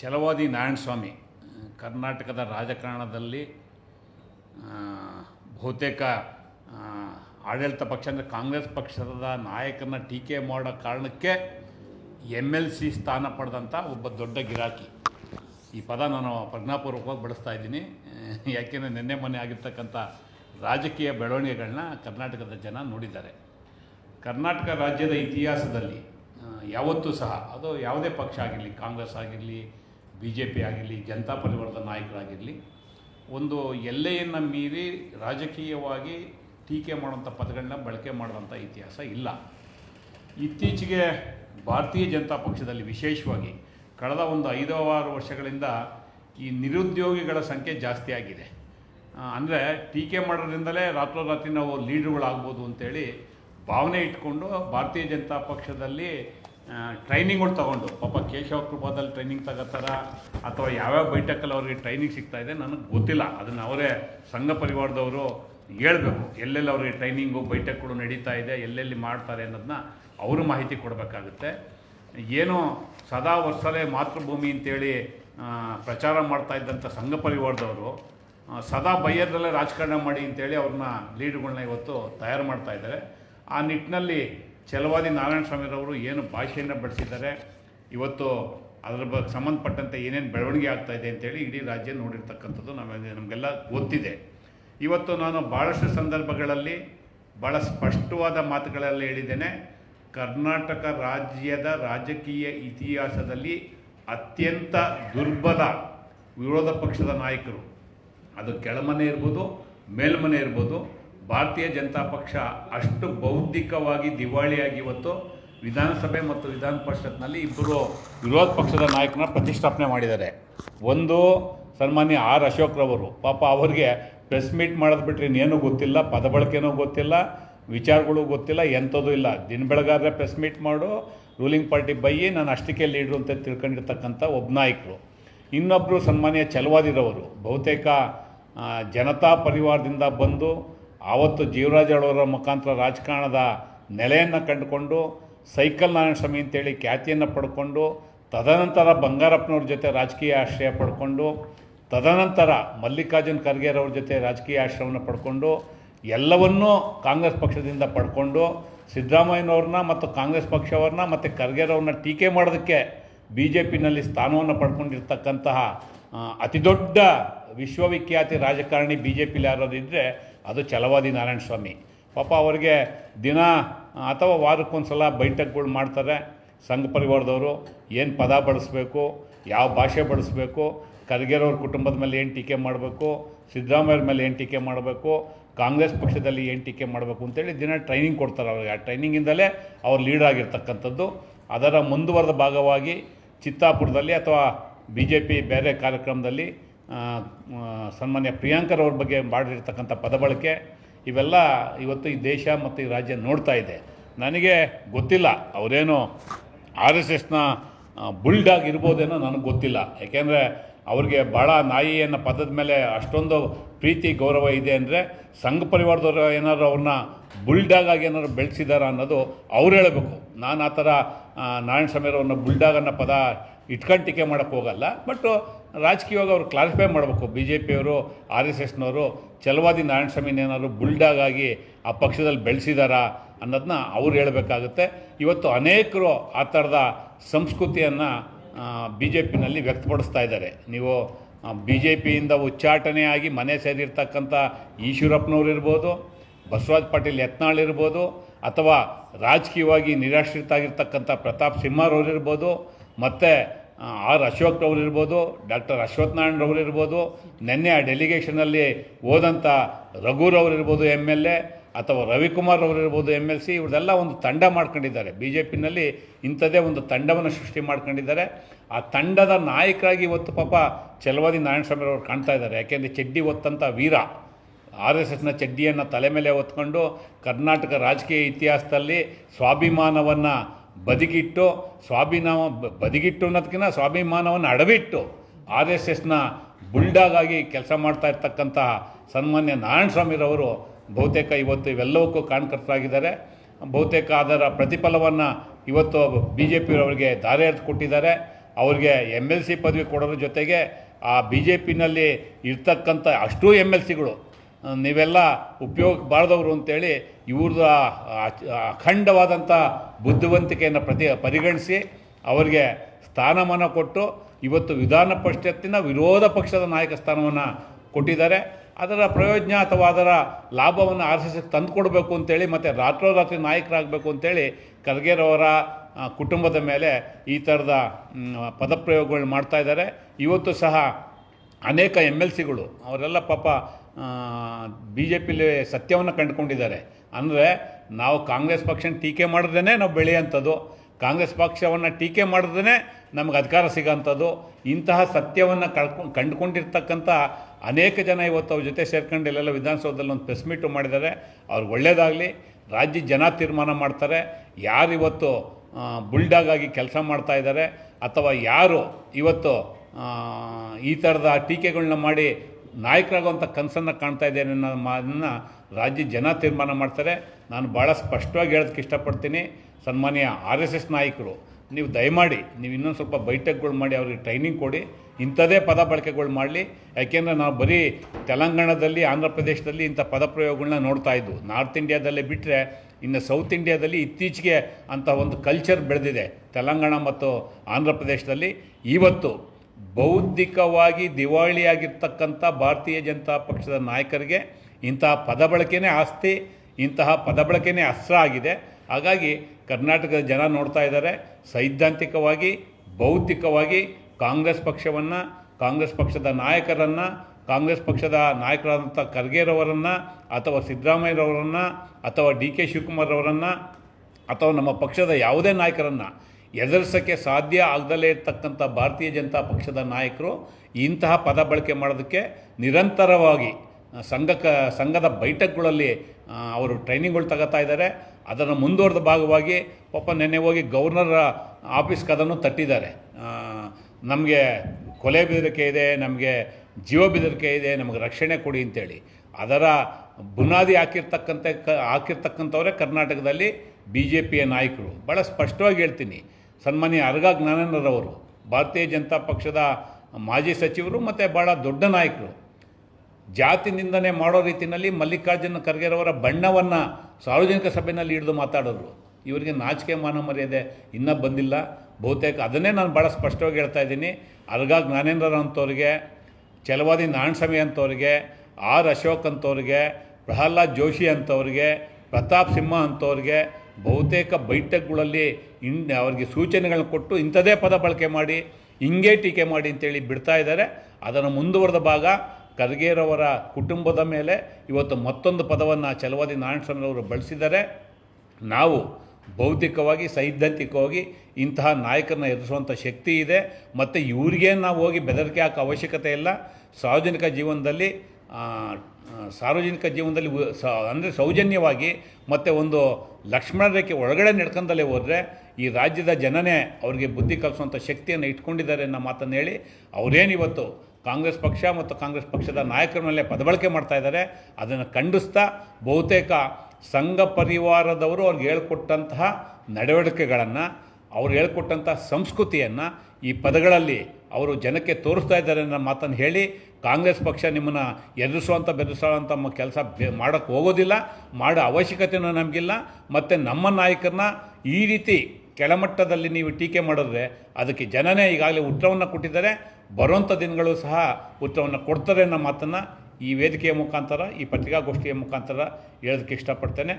ಛಲವಾದಿ ನಾರಾಯಣಸ್ವಾಮಿ ಕರ್ನಾಟಕದ ರಾಜಕಾರಣದಲ್ಲಿ ಬಹುತೇಕ ಆಡಳಿತ ಪಕ್ಷ ಅಂದರೆ ಕಾಂಗ್ರೆಸ್ ಪಕ್ಷದ ನಾಯಕನ ಟೀಕೆ ಮಾಡೋ ಕಾರಣಕ್ಕೆ ಎಂ ಎಲ್ ಸಿ ಸ್ಥಾನ ಪಡೆದಂಥ ಒಬ್ಬ ದೊಡ್ಡ ಗಿರಾಕಿ. ಈ ಪದ ನಾನು ಪ್ರಜ್ಞಾಪೂರ್ವಕವಾಗಿ ಬಳಸ್ತಾ ಇದ್ದೀನಿ. ಯಾಕೆಂದರೆ ನಿನ್ನೆ ಮೊನ್ನೆ ಆಗಿರ್ತಕ್ಕಂಥ ರಾಜಕೀಯ ಬೆಳವಣಿಗೆಗಳನ್ನ ಕರ್ನಾಟಕದ ಜನ ನೋಡಿದ್ದಾರೆ. ಕರ್ನಾಟಕ ರಾಜ್ಯದ ಇತಿಹಾಸದಲ್ಲಿ ಯಾವತ್ತೂ ಸಹ, ಅದು ಯಾವುದೇ ಪಕ್ಷ ಆಗಿರಲಿ, ಕಾಂಗ್ರೆಸ್ ಆಗಿರಲಿ ಬಿ ಜೆ ಪಿ ಆಗಿರಲಿ, ಜನತಾ ಪರಿವಾರದ ನಾಯಕರಾಗಿರಲಿ, ಒಂದು ಎಲ್ಲೆಯನ್ನು ಮೀರಿ ರಾಜಕೀಯವಾಗಿ ಟೀಕೆ ಮಾಡುವಂಥ ಪದಗಳನ್ನ ಬಳಕೆ ಮಾಡುವಂಥ ಇತಿಹಾಸ ಇಲ್ಲ. ಇತ್ತೀಚೆಗೆ ಭಾರತೀಯ ಜನತಾ ಪಕ್ಷದಲ್ಲಿ ವಿಶೇಷವಾಗಿ ಕಳೆದ ಒಂದು ಐದು ಆರು ವರ್ಷಗಳಿಂದ ಈ ನಿರುದ್ಯೋಗಿಗಳ ಸಂಖ್ಯೆ ಜಾಸ್ತಿ ಆಗಿದೆ. ಅಂದರೆ ಟೀಕೆ ಮಾಡೋದ್ರಿಂದಲೇ ರಾತ್ರೋರಾತ್ರಿ ನಾವು ಲೀಡ್ರುಗಳಾಗ್ಬೋದು ಅಂತೇಳಿ ಭಾವನೆ ಇಟ್ಕೊಂಡು ಭಾರತೀಯ ಜನತಾ ಪಕ್ಷದಲ್ಲಿ ಟ್ರೈನಿಂಗ್ಗಳು ತೊಗೊಂಡು. ಪಾಪ ಕೇಶವ ಕೃಪಾದಲ್ಲಿ ಟ್ರೈನಿಂಗ್ ತಗೋತಾರ? ಅಥವಾ ಯಾವ್ಯಾವ ಬೈಟಕ್ಕಲ್ಲಿ ಅವ್ರಿಗೆ ಟ್ರೈನಿಂಗ್ ಸಿಗ್ತಾ ಇದೆ? ನನಗೆ ಗೊತ್ತಿಲ್ಲ. ಅದನ್ನು ಅವರೇ ಸಂಘ ಪರಿವಾರದವರು ಹೇಳ್ಬೇಕು. ಎಲ್ಲೆಲ್ಲಿ ಅವ್ರಿಗೆ ಟ್ರೈನಿಂಗು ಬೈಟಕ್ಗಳು ನಡೀತಾ ಇದೆ, ಎಲ್ಲೆಲ್ಲಿ ಮಾಡ್ತಾರೆ ಅನ್ನೋದನ್ನ ಅವರು ಮಾಹಿತಿ ಕೊಡಬೇಕಾಗುತ್ತೆ. ಏನು ಸದಾ ವರ್ಷಲೇ ಮಾತೃಭೂಮಿ ಅಂತೇಳಿ ಪ್ರಚಾರ ಮಾಡ್ತಾ ಇದ್ದಂಥ ಸಂಘ ಪರಿವಾರದವರು ಸದಾ ಬೈಯದ್ರಲ್ಲೇ ರಾಜಕಾರಣ ಮಾಡಿ ಅಂತೇಳಿ ಅವ್ರನ್ನ ಲೀಡ್ಗಳನ್ನ ಇವತ್ತು ತಯಾರು ಮಾಡ್ತಾ ಇದ್ದಾರೆ. ಆ ನಿಟ್ಟಿನಲ್ಲಿ ಛಲವಾದಿ ನಾರಾಯಣ ಸ್ವಾಮಿರವರು ಏನು ಭಾಷೆಯನ್ನು ಬಳಸಿದ್ದಾರೆ, ಇವತ್ತು ಅದರ ಬಗ್ಗೆ ಸಂಬಂಧಪಟ್ಟಂತೆ ಏನೇನು ಬೆಳವಣಿಗೆ ಆಗ್ತಾ ಇದೆ ಅಂತೇಳಿ ಇಡೀ ರಾಜ್ಯ ನೋಡಿರ್ತಕ್ಕಂಥದ್ದು ನಮಗೆ, ನಮಗೆಲ್ಲ ಗೊತ್ತಿದೆ. ಇವತ್ತು ನಾನು ಭಾಳಷ್ಟು ಸಂದರ್ಭಗಳಲ್ಲಿ ಭಾಳ ಸ್ಪಷ್ಟವಾದ ಮಾತುಗಳಲ್ಲಿ ಹೇಳಿದ್ದೇನೆ. ಕರ್ನಾಟಕ ರಾಜ್ಯದ ರಾಜಕೀಯ ಇತಿಹಾಸದಲ್ಲಿ ಅತ್ಯಂತ ದುರ್ಬಲ ವಿರೋಧ ಪಕ್ಷದ ನಾಯಕರು. ಅದು ಕೆಳಮನೆ ಇರ್ಬೋದು, ಮೇಲ್ಮನೆ ಇರ್ಬೋದು ಭಾರತೀಯ ಜನತಾ ಪಕ್ಷ ಅಷ್ಟು ಬೌದ್ಧಿಕವಾಗಿ ದಿವಾಳಿಯಾಗಿ ಇವತ್ತು ವಿಧಾನಸಭೆ ಮತ್ತು ವಿಧಾನ ಪರಿಷತ್ನಲ್ಲಿ ಇಬ್ಬರು ವಿರೋಧ ಪಕ್ಷದ ನಾಯಕನ ಪ್ರತಿಷ್ಠಾಪನೆ ಮಾಡಿದ್ದಾರೆ. ಒಂದು ಸನ್ಮಾನ್ಯ ಆರ್ ಅಶೋಕ್ರವರು ಪಾಪ ಅವ್ರಿಗೆ ಪ್ರೆಸ್ ಮೀಟ್ ಮಾಡೋದು ಬಿಟ್ಟರೆ ಇನ್ನೇನು ಗೊತ್ತಿಲ್ಲ, ಪದ ಬಳಕೆನೂ ಗೊತ್ತಿಲ್ಲ, ವಿಚಾರಗಳು ಗೊತ್ತಿಲ್ಲ ಎಂಥದ್ದು ಇಲ್ಲ. ದಿನ ಬೆಳಗಾದ್ರೆ ಪ್ರೆಸ್ ಮೀಟ್ ಮಾಡು, ರೂಲಿಂಗ್ ಪಾರ್ಟಿ ಬೈಯಿ, ನಾನು ಅಷ್ಟಕ್ಕೆ ಲೀಡ್ರು ಅಂತ ತಿಳ್ಕೊಂಡಿರ್ತಕ್ಕಂಥ ಒಬ್ಬ ನಾಯಕರು. ಇನ್ನೊಬ್ಬರು ಸನ್ಮಾನ್ಯ ಚಲವಾದಿರವರು. ಬಹುತೇಕ ಜನತಾ ಪರಿವಾರದಿಂದ ಬಂದು ಆವತ್ತು ಜೀವರಾಜ್ ಅವರ ಮುಖಾಂತರ ರಾಜಕಾರಣದ ನೆಲೆಯನ್ನು ಕಂಡುಕೊಂಡು, ಸೈಕಲ್ ನಾರಾಯಣ ಸ್ವಾಮಿ ಅಂತೇಳಿ ಖ್ಯಾತಿಯನ್ನು ಪಡ್ಕೊಂಡು, ತದನಂತರ ಬಂಗಾರಪ್ಪನವ್ರ ಜೊತೆ ರಾಜಕೀಯ ಆಶ್ರಯ ಪಡ್ಕೊಂಡು, ತದನಂತರ ಮಲ್ಲಿಕಾರ್ಜುನ್ ಖರ್ಗೆರವ್ರ ಜೊತೆ ರಾಜಕೀಯ ಆಶ್ರಯವನ್ನು ಪಡ್ಕೊಂಡು, ಎಲ್ಲವನ್ನೂ ಕಾಂಗ್ರೆಸ್ ಪಕ್ಷದಿಂದ ಪಡ್ಕೊಂಡು, ಸಿದ್ದರಾಮಯ್ಯನವ್ರನ್ನ ಮತ್ತು ಕಾಂಗ್ರೆಸ್ ಪಕ್ಷವ್ರನ್ನ ಮತ್ತು ಖರ್ಗೆರವ್ರನ್ನ ಟೀಕೆ ಮಾಡೋದಕ್ಕೆ ಬಿ ಜೆ ಪಿನಲ್ಲಿ ಸ್ಥಾನವನ್ನು ಪಡ್ಕೊಂಡಿರ್ತಕ್ಕಂತಹ ಅತಿದೊಡ್ಡ ವಿಶ್ವವಿಖ್ಯಾತಿ ರಾಜಕಾರಣಿ ಬಿ ಜೆ ಪಿಲಿ ಯಾರಾದ್ರು ಇದ್ದರೆ ಅದು ಛಲವಾದಿ ನಾರಾಯಣ ಸ್ವಾಮಿ. ಪಾಪ ಅವರಿಗೆ ದಿನ ಅಥವಾ ವಾರಕ್ಕೊಂದು ಸಲ ಬೈಠಕ್ಗಳು ಮಾಡ್ತಾರೆ. ಸಂಘ ಪರಿವಾರದವರು ಏನು ಪದ ಬಳಸಬೇಕು, ಯಾವ ಭಾಷೆ ಬಳಸಬೇಕು, ಖರ್ಗೆರವ್ರ ಕುಟುಂಬದ ಮೇಲೆ ಏನು ಟೀಕೆ ಮಾಡಬೇಕು ಸಿದ್ದರಾಮಯ್ಯರ ಮೇಲೆ ಏನು ಟೀಕೆ ಮಾಡಬೇಕು, ಕಾಂಗ್ರೆಸ್ ಪಕ್ಷದಲ್ಲಿ ಏನು ಟೀಕೆ ಮಾಡಬೇಕು ಅಂತೇಳಿ ದಿನ ಟ್ರೈನಿಂಗ್ ಕೊಡ್ತಾರೆ ಅವ್ರಿಗೆ. ಆ ಟ್ರೈನಿಂಗಿಂದಲೇ ಅವ್ರು ಲೀಡರ್ ಆಗಿರ್ತಕ್ಕಂಥದ್ದು. ಅದರ ಮುಂದುವರೆದ ಭಾಗವಾಗಿ ಚಿತ್ತಾಪುರದಲ್ಲಿ ಅಥವಾ ಬಿ ಜೆ ಪಿ ಬೇರೆ ಕಾರ್ಯಕ್ರಮದಲ್ಲಿ ಸನ್ಮಾನ್ಯ ಪ್ರಿಯಾಂಕರವ್ರ ಬಗ್ಗೆ ಮಾಡಿರ್ತಕ್ಕಂಥ ಪದಬಳಕೆ ಇವೆಲ್ಲ ಇವತ್ತು ಈ ದೇಶ ಮತ್ತು ಈ ರಾಜ್ಯ ನೋಡ್ತಾ ಇದೆ. ನನಗೆ ಗೊತ್ತಿಲ್ಲ, ಅವರೇನು ಆರ್ ಎಸ್ ಎಸ್ನ ಬುಲ್ಡಾಗ್ ಇರ್ಬೋದೇನೋ ನನಗೆ ಗೊತ್ತಿಲ್ಲ. ಯಾಕೆಂದರೆ ಅವ್ರಿಗೆ ಭಾಳ ನಾಯಿ ಅನ್ನೋ ಪದದ ಮೇಲೆ ಅಷ್ಟೊಂದು ಪ್ರೀತಿ, ಗೌರವ ಇದೆ ಅಂದರೆ ಸಂಘ ಪರಿವಾರದವರು ಏನಾದ್ರು ಅವ್ರನ್ನ ಬುಲ್ಡಾಗ್ ಆಗಿ ಏನಾದ್ರು ಬೆಳೆಸಿದಾರ ಅನ್ನೋದು ಅವ್ರು ಹೇಳಬೇಕು. ನಾನು ಆ ಥರ ನಾರಾಯಣ ಸ್ವಾಮಿಯವ್ರನ್ನ ಬುಲ್ಡಾಗ್ ಅನ್ನೋ ಪದ ಇಟ್ಕೊಂಡು ಟೀಕೆ ಮಾಡೋಕ್ಕೆ ಹೋಗಲ್ಲ. ಬಟ್ ರಾಜಕೀಯವಾಗಿ ಅವರು ಕ್ಲಾರಿಫೈ ಮಾಡಬೇಕು. ಬಿ ಜೆ ಪಿಯವರು ಆರ್ ಎಸ್ ಎಸ್ನವರು ಛಲವಾದಿ ನಾರಾಯಣ ಸ್ವಾಮಿನ ಏನಾದ್ರು ಬುಲ್ಡಾಗ್ ಆಗಿ ಆ ಪಕ್ಷದಲ್ಲಿ ಬೆಳೆಸಿದಾರಾ ಅನ್ನೋದನ್ನ ಅವ್ರು ಹೇಳಬೇಕಾಗುತ್ತೆ. ಇವತ್ತು ಅನೇಕರು ಆ ಥರದ ಸಂಸ್ಕೃತಿಯನ್ನು ಬಿ ಜೆ ಪಿನಲ್ಲಿ ವ್ಯಕ್ತಪಡಿಸ್ತಾ ಇದ್ದಾರೆ. ನೀವು ಬಿ ಜೆ ಪಿಯಿಂದ ಉಚ್ಚಾಟನೆ ಆಗಿ ಮನೆ ಸೇರಿರ್ತಕ್ಕಂಥ ಈಶ್ವರಪ್ಪನವ್ರು ಇರ್ಬೋದು, ಬಸವರಾಜ್ ಪಾಟೀಲ್ ಯತ್ನಾಳ್ ಇರ್ಬೋದು, ಅಥವಾ ರಾಜಕೀಯವಾಗಿ ನಿರಾಶ್ರಿತ ಆಗಿರ್ತಕ್ಕಂಥ ಪ್ರತಾಪ್ ಸಿಂಹರವ್ರು ಇರ್ಬೋದು, ಮತ್ತು ಆರ್ ಅಶೋಕ್ ಅವರು ಇರ್ಬೋದು, ಡಾಕ್ಟರ್ ಅಶ್ವಥ್ ನಾರಾಯಣರವ್ರು ಇರ್ಬೋದು, ನಿನ್ನೆ ಆ ಡೆಲಿಗೇಷನಲ್ಲಿ ಹೋದಂಥ ರಘುರವ್ರು ಇರ್ಬೋದು ಎಂ ಎಲ್ ಎ, ಅಥವಾ ರವಿಕುಮಾರ್ ಅವರು ಇರ್ಬೋದು ಎಂ ಎಲ್ ಸಿ ಇವ್ರದೆಲ್ಲ ಒಂದು ತಂಡ ಮಾಡ್ಕೊಂಡಿದ್ದಾರೆ. ಬಿ ಜೆ ಪಿನಲ್ಲಿ ಇಂಥದ್ದೇ ಒಂದು ತಂಡವನ್ನು ಸೃಷ್ಟಿ ಮಾಡ್ಕೊಂಡಿದ್ದಾರೆ. ಆ ತಂಡದ ನಾಯಕರಾಗಿ ಇವತ್ತು ಪಾಪ ಛಲವಾದಿ ನಾರಾಯಣಸ್ವಾಮಿ ಅವರು ಕಾಣ್ತಾ ಇದ್ದಾರೆ. ಯಾಕೆಂದರೆ ಚಡ್ಡಿ ಹೊತ್ತಂಥ ವೀರ. ಆರ್ ಎಸ್ ಎಸ್ನ ಚಡ್ಡಿಯನ್ನು ತಲೆ ಮೇಲೆ ಹೊತ್ಕೊಂಡು ಕರ್ನಾಟಕ ರಾಜಕೀಯ ಇತಿಹಾಸದಲ್ಲಿ ಸ್ವಾಭಿಮಾನವನ್ನು ಬದಿಗಿಟ್ಟು ಸ್ವಾಭಿಮಾನ ಬದಗಿಟ್ಟು ಅನ್ನೋದಕ್ಕಿಂತ ಸ್ವಾಭಿಮಾನವನ್ನು ಅಡವಿಟ್ಟು ಆರ್ ಎಸ್ ಎಸ್ನ ಬುಲ್ಡಾಗಾಗಿ ಕೆಲಸ ಮಾಡ್ತಾ ಇರ್ತಕ್ಕಂತಹ ಸನ್ಮಾನ್ಯ ನಾರಾಯಣ ಸ್ವಾಮಿರವರು ಬಹುತೇಕ ಇವತ್ತು ಇವೆಲ್ಲವಕ್ಕೂ ಕಾರಣಕರ್ತರಾಗಿದ್ದಾರೆ ಬಹುತೇಕ ಅದರ ಪ್ರತಿಫಲವನ್ನು ಇವತ್ತು ಬಿ ಜೆ ಪಿಯವರಿಗೆ ದಾರಿ ಎರೆದು ಕೊಟ್ಟಿದ್ದಾರೆ. ಅವ್ರಿಗೆ ಎಂ ಎಲ್ ಸಿ ಪದವಿ ಕೊಡೋದ್ರ ಜೊತೆಗೆ ಆ ಬಿ ಜೆ ಪಿನಲ್ಲಿ ಇರ್ತಕ್ಕಂಥ ಅಷ್ಟೂ ಎಂ ಎಲ್ ಸಿಗಳು ನೀವೆಲ್ಲ ಉಪಯೋಗ ಬಾರದವರು ಅಂತೇಳಿ ಇವ್ರದ್ದು ಅಖಂಡವಾದಂಥ ಬುದ್ಧಿವಂತಿಕೆಯನ್ನು ಪ್ರತಿ ಪರಿಗಣಿಸಿ ಅವರಿಗೆ ಸ್ಥಾನಮಾನ ಕೊಟ್ಟು ಇವತ್ತು ವಿಧಾನ ಪರಿಷತ್ತಿನ ವಿರೋಧ ಪಕ್ಷದ ನಾಯಕ ಸ್ಥಾನವನ್ನು ಕೊಟ್ಟಿದ್ದಾರೆ. ಅದರ ಪ್ರಯೋಜನ ಅಥವಾ ಅದರ ಲಾಭವನ್ನು ಆರ್ ಸಿ ಸಿ ತಂದುಕೊಡ್ಬೇಕು ಅಂತೇಳಿ ಮತ್ತು ರಾತ್ರೋರಾತ್ರಿ ನಾಯಕರಾಗಬೇಕು ಅಂತೇಳಿ ಖರ್ಗೆರವರ ಕುಟುಂಬದ ಮೇಲೆ ಈ ಥರದ ಪದಪ್ರಯೋಗಗಳು ಮಾಡ್ತಾ ಇದ್ದಾರೆ. ಇವತ್ತು ಸಹ ಅನೇಕ ಎಂ ಎಲ್ ಸಿಗಳು, ಅವರೆಲ್ಲ ಪಾಪ ಬಿ ಜೆ ಪಿಲಿ ಸತ್ಯವನ್ನು ಕಂಡುಕೊಂಡಿದ್ದಾರೆ. ಅಂದರೆ ನಾವು ಕಾಂಗ್ರೆಸ್ ಪಕ್ಷನ ಟೀಕೆ ಮಾಡಿದ್ರೇ ನಾವು ಬೆಳೆಯೋಂಥದ್ದು ಕಾಂಗ್ರೆಸ್ ಪಕ್ಷವನ್ನು ಟೀಕೆ ಮಾಡಿದ್ರೇ ನಮಗೆ ಅಧಿಕಾರ ಸಿಗೋಂಥದ್ದು. ಇಂತಹ ಸತ್ಯವನ್ನು ಕಳ್ಕೊಂಡು ಕಂಡುಕೊಂಡಿರ್ತಕ್ಕಂಥ ಅನೇಕ ಜನ ಇವತ್ತು ಅವ್ರ ಜೊತೆ ಸೇರ್ಕೊಂಡು ಇಲ್ಲೆಲ್ಲ ವಿಧಾನಸೌಧದಲ್ಲಿ ಒಂದು ಪ್ರೆಸ್ ಮೀಟು ಮಾಡಿದ್ದಾರೆ. ಅವ್ರಿಗೆ ಒಳ್ಳೆಯದಾಗಲಿ ರಾಜ್ಯ ಜನ ತೀರ್ಮಾನ ಮಾಡ್ತಾರೆ. ಯಾರು ಇವತ್ತು ಬುಲ್ಡಾಗ್ ಆಗಿ ಕೆಲಸ ಮಾಡ್ತಾ ಇದ್ದಾರೆ. ಅಥವಾ ಯಾರು ಇವತ್ತು ಈ ಥರದ ಟೀಕೆಗಳನ್ನ ಮಾಡಿ ನಾಯಕರಾಗುವಂಥ ಕನಸನ್ನು ಕಾಣ್ತಾ ಇದ್ದೇನೆ ಅನ್ನೋ ಮಾತನ್ನು ರಾಜ್ಯ ಜನ ತೀರ್ಮಾನ ಮಾಡ್ತಾರೆ. ನಾನು ಭಾಳ ಸ್ಪಷ್ಟವಾಗಿ ಹೇಳೋದಕ್ಕೆ ಇಷ್ಟಪಡ್ತೀನಿ. ಸನ್ಮಾನ್ಯ ಆರ್ ಎಸ್ ಎಸ್ ನಾಯಕರು, ನೀವು ದಯಮಾಡಿ, ನೀವು ಇನ್ನೊಂದು ಸ್ವಲ್ಪ ಬೈಠಕ್ಗಳು ಮಾಡಿ, ಅವ್ರಿಗೆ ಟ್ರೈನಿಂಗ್ ಕೊಡಿ ಇಂಥದೇ ಪದ ಬಳಕೆಗಳು ಮಾಡಲಿ. ಯಾಕೆಂದರೆ ನಾವು ಬರೀ ತೆಲಂಗಾಣದಲ್ಲಿ, ಆಂಧ್ರ ಪ್ರದೇಶದಲ್ಲಿ ಇಂಥ ಪದ ಪ್ರಯೋಗಗಳನ್ನ ನೋಡ್ತಾ ಇದ್ವು. ನಾರ್ತ್ ಇಂಡಿಯಾದಲ್ಲೇ ಬಿಟ್ಟರೆ ಇನ್ನು ಸೌತ್ ಇಂಡಿಯಾದಲ್ಲಿ ಇತ್ತೀಚೆಗೆ ಅಂತ ಒಂದು ಕಲ್ಚರ್ ಬೆಳೆದಿದೆ. ತೆಲಂಗಾಣ ಮತ್ತು ಆಂಧ್ರ ಪ್ರದೇಶದಲ್ಲಿ. ಇವತ್ತು ಬೌದ್ಧಿಕವಾಗಿ ದಿವಾಳಿಯಾಗಿರ್ತಕ್ಕಂಥ ಭಾರತೀಯ ಜನತಾ ಪಕ್ಷದ ನಾಯಕರಿಗೆ ಇಂತಹ ಪದ ಬಳಕೆನೇ ಆಸ್ತಿ, ಇಂತಹ ಪದ ಬಳಕೆನೇ ಅಸ್ತ್ರ ಆಗಿದೆ. ಹಾಗಾಗಿ ಕರ್ನಾಟಕದ ಜನ ನೋಡ್ತಾ ಇದ್ದಾರೆ, ಸೈದ್ಧಾಂತಿಕವಾಗಿ, ಬೌದ್ಧಿಕವಾಗಿ ಕಾಂಗ್ರೆಸ್ ಪಕ್ಷವನ್ನು, ಕಾಂಗ್ರೆಸ್ ಪಕ್ಷದ ನಾಯಕರನ್ನು, ಕಾಂಗ್ರೆಸ್ ಪಕ್ಷದ ನಾಯಕರಾದಂಥ ಖರ್ಗೆರವರನ್ನು ಅಥವಾ ಸಿದ್ದರಾಮಯ್ಯರವರನ್ನು ಅಥವಾ ಡಿ ಕೆ ಶಿವಕುಮಾರ್ ಅವರನ್ನು ಅಥವಾ ನಮ್ಮ ಪಕ್ಷದ ಯಾವುದೇ ನಾಯಕರನ್ನು ಎದುರಿಸೋಕ್ಕೆ ಸಾಧ್ಯ ಆಗದಲ್ಲೇ ಇರ್ತಕ್ಕಂಥ ಭಾರತೀಯ ಜನತಾ ಪಕ್ಷದ ನಾಯಕರು ಇಂತಹ ಪದ ಬಳಕೆ ಮಾಡೋದಕ್ಕೆ ನಿರಂತರವಾಗಿ ಸಂಘ ಸಂಘದ ಬೈಠಕ್ಗಳಲ್ಲಿ ಅವರು ಟ್ರೈನಿಂಗ್ಗಳು ತಗೋತಾ ಇದ್ದಾರೆ. ಅದನ್ನು ಮುಂದುವರೆದ ಭಾಗವಾಗಿ ಪಾಪ ನೆನ್ನೆ ಹೋಗಿ ಗವರ್ನರ್ ಆಫೀಸ್ಗೆ ಅದನ್ನು ತಟ್ಟಿದ್ದಾರೆ. ನಮಗೆ ಕೊಲೆ ಬೆದರಿಕೆ ಇದೆ, ನಮಗೆ ಜೀವ ಬೆದರಿಕೆ ಇದೆ, ನಮಗೆ ರಕ್ಷಣೆ ಕೊಡಿ ಅಂತೇಳಿ. ಅದರ ಬುನಾದಿ ಹಾಕಿರ್ತಕ್ಕಂಥ ಕ ಹಾಕಿರ್ತಕ್ಕಂಥವರೇ ಕರ್ನಾಟಕದಲ್ಲಿ ಬಿ ಜೆ ಪಿಯ ನಾಯಕರು. ಭಾಳ ಸ್ಪಷ್ಟವಾಗಿ ಹೇಳ್ತೀನಿ. ಸನ್ಮಾನ್ಯ ಅರ್ಗ ಜ್ಞಾನೇಂದ್ರರವರು ಭಾರತೀಯ ಜನತಾ ಪಕ್ಷದ ಮಾಜಿ ಸಚಿವರು ಮತ್ತು ಭಾಳ ದೊಡ್ಡ ನಾಯಕರು. ಜಾತಿ ನಿಂದನೆ ಮಾಡೋ ರೀತಿಯಲ್ಲಿ ಮಲ್ಲಿಕಾರ್ಜುನ ಖರ್ಗೆರವರ ಬಣ್ಣವನ್ನು ಸಾರ್ವಜನಿಕ ಸಭೆಯಲ್ಲಿ ಹಿಡಿದು ಮಾತಾಡೋರು. ಇವರಿಗೆ ನಾಚಿಕೆ ಮಾನ ಮರ್ಯಾದೆ ಇನ್ನೂ ಬಂದಿಲ್ಲ. ಬಹುತೇಕ ಅದನ್ನೇ ನಾನು ಭಾಳ ಸ್ಪಷ್ಟವಾಗಿ ಹೇಳ್ತಾ ಇದ್ದೀನಿ. ಅರ್ಗ ಜ್ಞಾನೇಂದ್ರ ಅಂಥವ್ರಿಗೆ ಛಲವಾದಿ ನಾರಾಯಣಸ್ವಾಮಿ ಅಂಥವ್ರಿಗೆ ಆರ್ ಅಶೋಕ್ ಅಂಥವ್ರಿಗೆ ಪ್ರಹ್ಲಾದ್ ಜೋಶಿ ಅಂಥವ್ರಿಗೆ ಪ್ರತಾಪ್ ಸಿಂಹ ಅಂಥವ್ರಿಗೆ ಬಹುತೇಕ ಬೈಠಕ್ಗಳಲ್ಲಿ ಇನ್, ಅವರಿಗೆ ಸೂಚನೆಗಳನ್ನ ಕೊಟ್ಟು ಇಂಥದೇ ಪದ ಬಳಕೆ ಮಾಡಿ, ಹಿಂಗೆ ಟೀಕೆ ಮಾಡಿ ಅಂತೇಳಿ ಬಿಡ್ತಾ ಇದ್ದಾರೆ. ಅದನ್ನು ಮುಂದುವರೆದ ಭಾಗ ಖರ್ಗೆರವರ ಕುಟುಂಬದ ಮೇಲೆ ಇವತ್ತು ಮತ್ತೊಂದು ಪದವನ್ನು ಚಲವಾದಿ ನಾರಾಯಣಸ್ವಾಮಿರವರು ಬಳಸಿದ್ದಾರೆ. ನಾವು ಬೌದ್ಧಿಕವಾಗಿ ಸೈದ್ಧಾಂತಿಕವಾಗಿ ಇಂತಹ ನಾಯಕರನ್ನ ಎದುರಿಸುವಂಥ ಶಕ್ತಿ ಇದೆ. ಮತ್ತು ಇವರಿಗೆ ನಾವು ಹೋಗಿ ಬೆದರಿಕೆ ಹಾಕೋ ಅವಶ್ಯಕತೆ ಇಲ್ಲ. ಸಾರ್ವಜನಿಕ ಜೀವನದಲ್ಲಿ ಸಾರ್ವಜನಿಕ ಜೀವನದಲ್ಲಿ ಸ, ಅಂದರೆ ಸೌಜನ್ಯವಾಗಿ ಮತ್ತು ಒಂದು ಲಕ್ಷ್ಮಣ ರೇಖೆ ಒಳಗಡೆ ನಡ್ಕೊಂಡಲ್ಲೇ ಹೋದರೆ ಈ ರಾಜ್ಯದ ಜನನೇ ಅವರಿಗೆ ಬುದ್ಧಿ ಕಲಿಸುವಂಥ ಶಕ್ತಿಯನ್ನು ಇಟ್ಕೊಂಡಿದ್ದಾರೆ ಅನ್ನೋ ಮಾತನ್ನು ಹೇಳಿ ಅವರೇನಿವತ್ತು ಕಾಂಗ್ರೆಸ್ ಪಕ್ಷ ಮತ್ತು ಕಾಂಗ್ರೆಸ್ ಪಕ್ಷದ ನಾಯಕರ ಮೇಲೆ ಪದಬಳಕೆ ಮಾಡ್ತಾ ಇದ್ದಾರೆ. ಅದನ್ನು ಖಂಡಿಸ್ತಾ ಬಹುತೇಕ ಸಂಘ ಪರಿವಾರದವರು ಅವ್ರಿಗೆ ಹೇಳ್ಕೊಟ್ಟಂತಹ ನಡವಳಿಕೆಗಳನ್ನು, ಅವ್ರು ಹೇಳ್ಕೊಟ್ಟಂಥ ಸಂಸ್ಕೃತಿಯನ್ನು ಈ ಪದಗಳಲ್ಲಿ ಅವರು ಜನಕ್ಕೆ ತೋರಿಸ್ತಾ ಇದ್ದಾರೆ ಅನ್ನೋ ಮಾತನ್ನು ಹೇಳಿ ಕಾಂಗ್ರೆಸ್ ಪಕ್ಷ ನಿಮ್ಮನ್ನು ಎದುರಿಸುವಂಥ ಬೆದರಿಸುವಂಥ ಕೆಲಸ ಮಾಡೋಕ್ಕೆ ಹೋಗೋದಿಲ್ಲ, ಮಾಡೋ ಅವಶ್ಯಕತೆಯೂ ನಮಗಿಲ್ಲ, ಮತ್ತು ನಮ್ಮ ನಾಯಕರನ್ನ ಈ ರೀತಿ ಕೆಳಮಟ್ಟದಲ್ಲಿ ನೀವು ಟೀಕೆ ಮಾಡಿದ್ರೆ ಅದಕ್ಕೆ ಜನನೇ ಈಗಾಗಲೇ ಉತ್ತರವನ್ನು ಕೊಟ್ಟಿದ್ದಾರೆ. ಬರುವಂಥ ದಿನಗಳು ಸಹ ಉತ್ತರವನ್ನು ಕೊಡ್ತಾರೆ ಅನ್ನೋ ಮಾತನ್ನು ಈ ವೇದಿಕೆಯ ಮುಖಾಂತರ, ಈ ಪತ್ರಿಕಾಗೋಷ್ಠಿಯ ಮುಖಾಂತರ ಹೇಳೋದಕ್ಕೆ ಇಷ್ಟಪಡ್ತೇನೆ.